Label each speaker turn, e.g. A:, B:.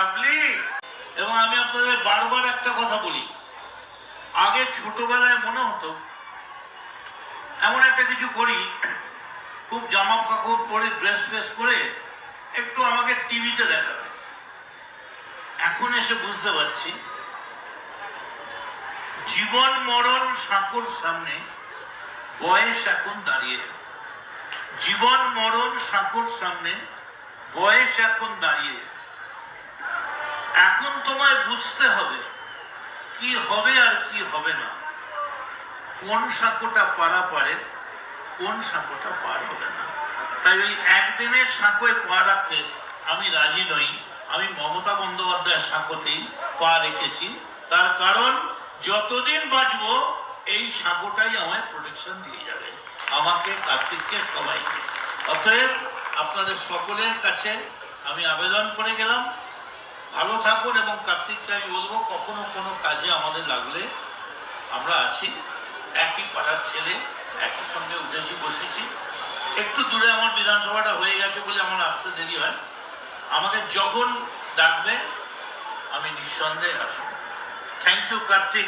A: Lovely এবং আমি আপনাদের বারবার একটা কথা বলি। আগে ছোটবেলায় মনে হতো, এমন একটা কিছু করি, খুব জামা কাপড় পরে ড্রেস ফ্রেস করে একটু আমাকে টিভিতে দেখাবে। এখন এসে বুঝতে পারছি, জীবন মরণ সাঁকোর সামনে বয়স এখন দাঁড়িয়ে জীবন মরণ সাঁকোর সামনে বয়স এখন দাঁড়িয়ে এখন তোমায় বুঝতে হবে কি হবে আর কি হবে না। কোন সাঁকোটা পারা পারে কোন সাঁকোটা পার হবে না। তাই ওই একদিনের সাঁকোয় পা রাখতে আমি রাজি নই। আমি মমতা বন্দ্যোপাধ্যায়ের সাঁকোতেই পা রেখেছি। তার কারণ, যতদিন বাঁচবো, এই সাঁকোটাই আমায় প্রোটেকশন দিয়ে যাবে। আমাকে কার্তিককে সবাইকে। অতএব আপনাদের সকলের কাছে আমি আবেদন করে গেলাম। কার্তিককে আমি বলব কখনো কোনো কাজে আমাদের লাগলে আমরা আছি। একই পাড়ার ছেলে, একই সঙ্গে উঠেছি বসেছি। একটু দূরে আমার বিধানসভাটা হয়ে গেছে বলে আমার আসতে দেরি হয়। আমাকে যখন ডাকবে, আমি নিঃসন্দেহে আসব। Thank you Kartik.